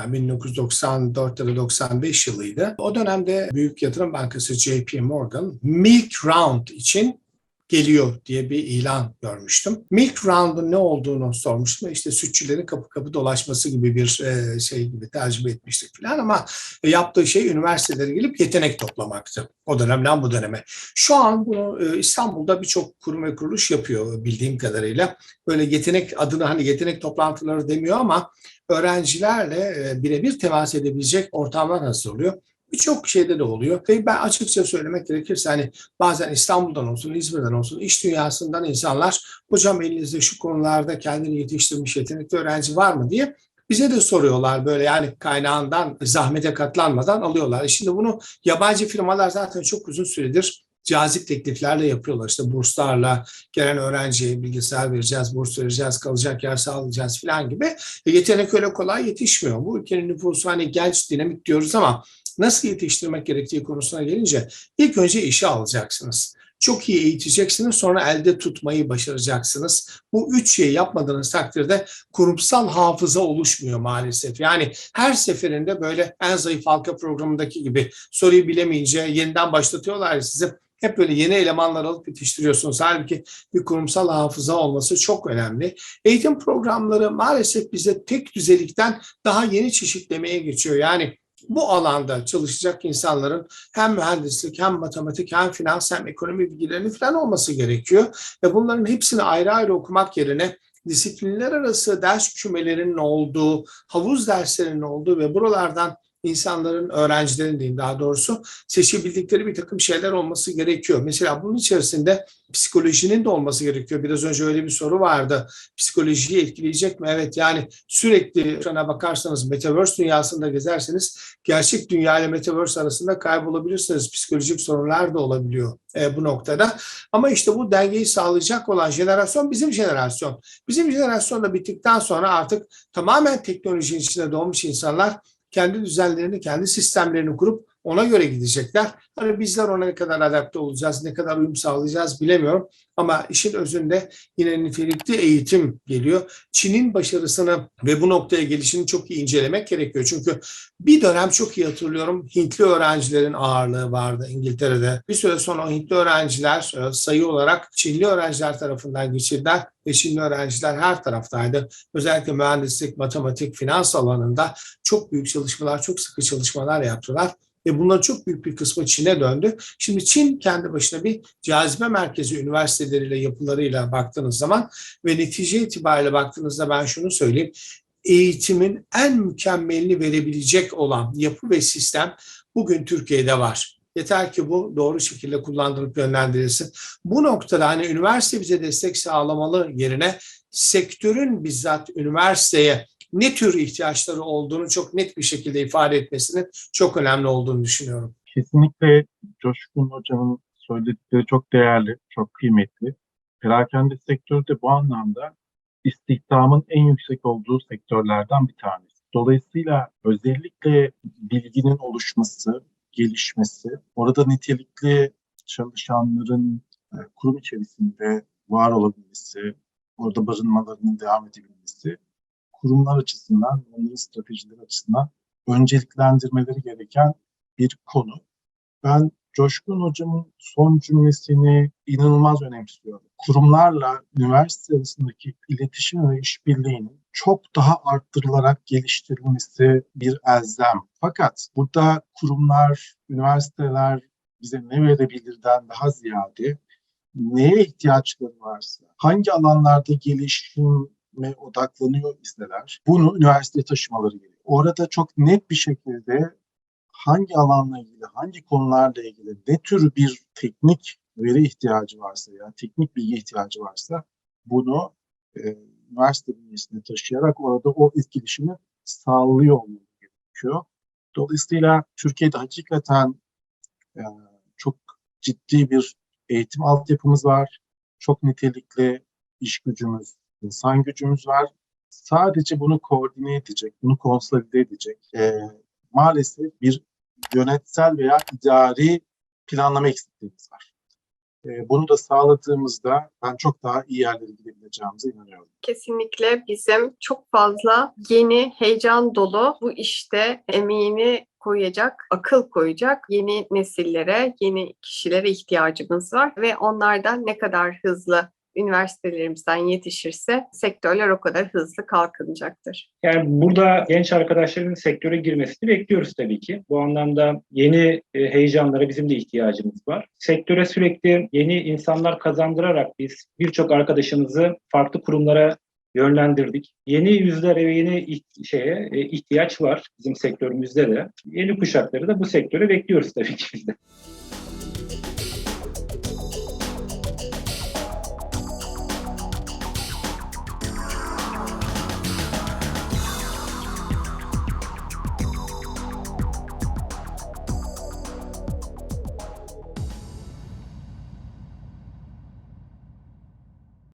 Yani 1994 ya da 95 yılıydı. O dönemde Büyük Yatırım Bankası JP Morgan Milk Round için geliyor diye bir ilan görmüştüm. Milk Round'un ne olduğunu sormuştum. İşte sütçülerin kapı kapı dolaşması gibi bir e, şey gibi tercüme etmiştik falan ama yaptığı şey üniversitelere gelip yetenek toplamaktı. O dönemden bu döneme. Şu an bunu e, İstanbul'da birçok kurum ve kuruluş yapıyor bildiğim kadarıyla. Böyle yetenek adını hani yetenek toplantıları demiyor ama öğrencilerle e, birebir temas edebilecek ortamlar hazırlıyor. Birçok şeyde de oluyor. Ve ben açıkça söylemek gerekirse hani bazen İstanbul'dan olsun, İzmir'den olsun, iş dünyasından insanlar hocam elinizde şu konularda kendini yetiştirmiş yetenekli öğrenci var mı diye bize de soruyorlar böyle yani kaynağından zahmete katlanmadan alıyorlar. E Şimdi bunu yabancı firmalar zaten çok uzun süredir cazip tekliflerle yapıyorlar. İşte burslarla gelen öğrenciye bilgisayar vereceğiz, burs vereceğiz, kalacak yer sağlayacağız falan gibi. E yetenek öyle kolay yetişmiyor. Bu ülkenin nüfusu hani genç, dinamik diyoruz ama nasıl yetiştirmek gerektiği konusuna gelince ilk önce işe alacaksınız. Çok iyi eğiteceksiniz sonra elde tutmayı başaracaksınız. Bu üç şeyi yapmadığınız takdirde kurumsal hafıza oluşmuyor maalesef. Yani her seferinde böyle en zayıf halka programındaki gibi soruyu bilemeyince yeniden başlatıyorlar sizi. Hep böyle yeni elemanlar alıp yetiştiriyorsunuz. Halbuki bir kurumsal hafıza olması çok önemli. Eğitim programları maalesef bize tek düzelikten daha yeni çeşitlemeye geçiyor. Yani bu alanda çalışacak insanların hem mühendislik hem matematik hem finans hem ekonomi bilgilerinin falan olması gerekiyor. Ve bunların hepsini ayrı ayrı okumak yerine disiplinler arası ders kümelerinin olduğu, havuz derslerinin olduğu ve buralardan insanların, öğrencilerin diyeyim daha doğrusu seçebildikleri bir takım şeyler olması gerekiyor. Mesela bunun içerisinde psikolojinin de olması gerekiyor. Biraz önce öyle bir soru vardı. Psikolojiyi etkileyecek mi? Evet yani sürekli ekrana bakarsanız Metaverse dünyasında gezerseniz gerçek dünya ile Metaverse arasında kaybolabilirsiniz. Psikolojik sorunlar da olabiliyor e, bu noktada. Ama işte bu dengeyi sağlayacak olan jenerasyon bizim jenerasyon. Bizim jenerasyon da bittikten sonra artık tamamen teknolojinin içinde doğmuş insanlar kendi düzenlerini, kendi sistemlerini kurup ona göre gidecekler. Hani bizler ona ne kadar adapte olacağız, ne kadar uyum sağlayacağız bilemiyorum. Ama işin özünde yine nitelikli eğitim geliyor. Çin'in başarısını ve bu noktaya gelişini çok iyi incelemek gerekiyor. Çünkü bir dönem çok iyi hatırlıyorum Hintli öğrencilerin ağırlığı vardı İngiltere'de. Bir süre sonra Hintli öğrenciler e, sayı olarak Çinli öğrenciler tarafından geçirdiler ve Çinli öğrenciler her taraftaydı. Özellikle mühendislik, matematik, finans alanında çok büyük çalışmalar, çok sıkı çalışmalar yaptılar ve bunların çok büyük bir kısmı Çin'e döndü. Şimdi Çin kendi başına bir cazibe merkezi üniversiteleriyle, yapılarıyla baktığınız zaman ve netice itibariyle baktığınızda ben şunu söyleyeyim. Eğitimin en mükemmelini verebilecek olan yapı ve sistem bugün Türkiye'de var. Yeter ki bu doğru şekilde kullandırıp yönlendirilsin. Bu noktada hani üniversite bize destek sağlamalı yerine sektörün bizzat üniversiteye ne tür ihtiyaçları olduğunu çok net bir şekilde ifade etmesinin çok önemli olduğunu düşünüyorum. Kesinlikle Coşkun Hocam'ın söyledikleri çok değerli, çok kıymetli. Perakende sektörü de bu anlamda istihdamın en yüksek olduğu sektörlerden bir tanesi. Dolayısıyla özellikle bilginin oluşması, gelişmesi, orada nitelikli çalışanların e, kurum içerisinde var olabilmesi, orada barınmalarının devam edebilmesi kurumlar açısından, onların stratejileri açısından önceliklendirmeleri gereken bir konu. Ben Coşkun Hocam'ın son cümlesini inanılmaz önemsiyorum. Kurumlarla üniversite arasındaki iletişim ve işbirliğinin çok daha arttırılarak geliştirilmesi bir elzem. Fakat burada kurumlar, üniversiteler bize ne verebilirden daha ziyade neye ihtiyaçları varsa, hangi alanlarda gelişim odaklanıyor isteler. Bunu üniversiteye taşımaları gerekiyor. Orada çok net bir şekilde hangi alanla ilgili, hangi konularla ilgili ne tür bir teknik veri ihtiyacı varsa ya teknik bilgi ihtiyacı varsa bunu e, üniversite bünyesine taşıyarak orada o etkileşimi sağlıyor olmalı gerekiyor. Dolayısıyla Türkiye'de hakikaten e, çok ciddi bir eğitim altyapımız var. Çok nitelikli iş gücümüz, insan gücümüz var. Sadece bunu koordine edecek, bunu konsolide edecek e, maalesef bir yönetsel veya idari planlama eksikliğimiz var. E, bunu da sağladığımızda ben çok daha iyi yerlere gidebileceğimize inanıyorum. Kesinlikle bizim çok fazla yeni, heyecan dolu bu işte emeğini koyacak, akıl koyacak yeni nesillere, yeni kişilere ihtiyacımız var ve onlardan ne kadar hızlı üniversitelerimizden yetişirse sektörler o kadar hızlı kalkınacaktır. Yani burada genç arkadaşların sektöre girmesini bekliyoruz tabii ki. Bu anlamda yeni e, heyecanlara bizim de ihtiyacımız var. Sektöre sürekli yeni insanlar kazandırarak biz birçok arkadaşımızı farklı kurumlara yönlendirdik. Yeni yüzlere ve yeni şeye e, ihtiyaç var bizim sektörümüzde de. Yeni kuşakları da bu sektöre bekliyoruz tabii ki biz de.